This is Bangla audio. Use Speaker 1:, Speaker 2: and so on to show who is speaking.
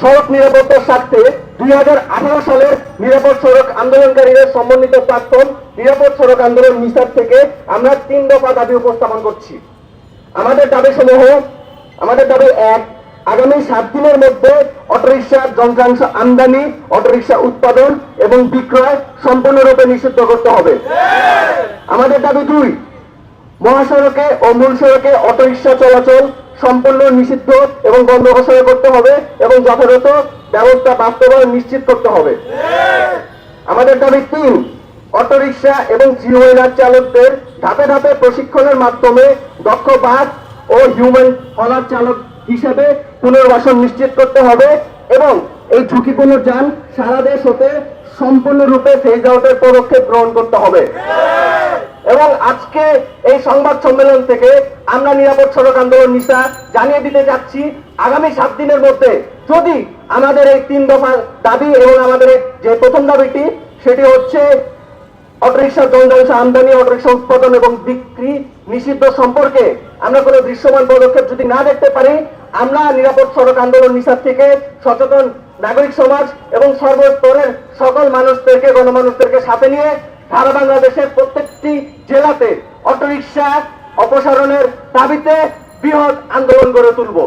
Speaker 1: সড়ক নিরাপত্তার স্বার্থে দুই হাজার আঠারো সালের নিরাপদ সড়ক আন্দোলনকারীদের সমন্বিত প্ল্যাটফর্ম নিরাপদ সড়ক আন্দোলন মিসার থেকে আমরা তিন দফা দাবি উপস্থাপন করছি। আমাদের দাবি সমূহ আমাদের দাবি এক, আগামী সাত দিনের মধ্যে অটোরিকশার যন্ত্রাংশ আমদানি, অটোরিকশা উৎপাদন এবং বিক্রয় সম্পূর্ণরূপে নিষিদ্ধ করতে হবে। আমাদের দাবি দুই, মহাসড়কে ও মূল সড়কে অটোরিকশা চলাচল সম্পূর্ণ নিষিদ্ধ এবং বন্ধ ঘোষণা করতে হবে এবং যথাযথ ব্যবস্থা বাস্তবায়ন নিশ্চিত করতে হবে। আমাদের দাবি তিন, অটোরিকশা এবং জিওয়েলার চালকদের ধাপে ধাপে প্রশিক্ষণের মাধ্যমে দক্ষ বাস ও হিউম্যান হলার চালক হিসেবে পুনর্বাসন নিশ্চিত করতে হবে এবং এই ঝুঁকিপূর্ণ যান সারা দেশ হতে সম্পূর্ণরূপে ফেজ আউটের পদক্ষেপ গ্রহণ করতে হবে। এবং আজকে এই সংবাদ সম্মেলন থেকে আমরা নিরাপদ সড়ক আন্দোলন নিশা জানিয়ে দিতে যাচ্ছি আগামী সাত দিনের মধ্যে। যদি আমাদের এই তিন দফা দাবি এবং আমাদের যে প্রথম দাবিটি, সেটি হচ্ছে অটোরিকশা যন্ত্রাংশ আমদানি অটোরিক্সা উৎপাদন এবং বিক্রি নিষিদ্ধ সম্পর্কে আমরা কোনো দৃশ্যমান পদক্ষেপ যদি না দেখতে পারি, আমরা নিরাপদ সড়ক আন্দোলন নিশার থেকে সচেতন নাগরিক সমাজ এবং সর্বস্তরের সকল মানুষদেরকে, গণমানুষদেরকে সাথে নিয়ে সারা বাংলাদেশের প্রত্যেকটি জেলাতে অটোরিকশা অপসারণের দাবিতে বৃহৎ আন্দোলন গড়ে তুলব।